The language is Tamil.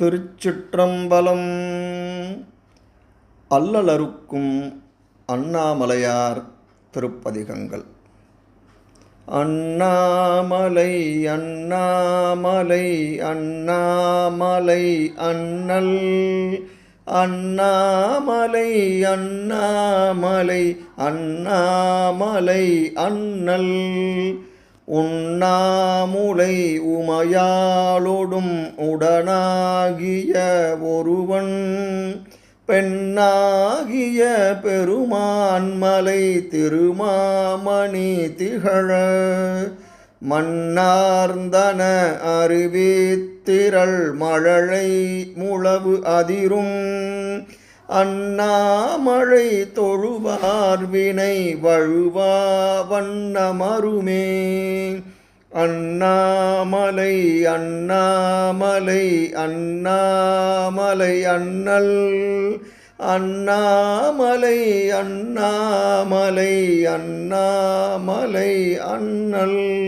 திருச்சிற்றம்பலம். அல்லலருக்கும் அண்ணாமலையார் திருப்பதிகங்கள். அண்ணாமலை அண்ணாமலை அண்ணாமலை அண்ணல் அண்ணாமலை அண்ணாமலை அண்ணாமலை அண்ணல். உண்ணாமுலை உமையாளொடும் உடனாகிய ஒருவன் பெண்ணாகிய பெருமான்மலை திருமாமணி திகழ. மன்னார்ந்தன அருவித்திரள் மழலை முழவு அதிரும். அண்ணாமழை தொழுவார் வினை வழுவா வண்ணமருமே. அண்ணாமலை அண்ணாமலை அண்ணாமலை அண்ணல். அண்ணாமலை அண்ணாமலை அண்ணாமலை அண்ணல்.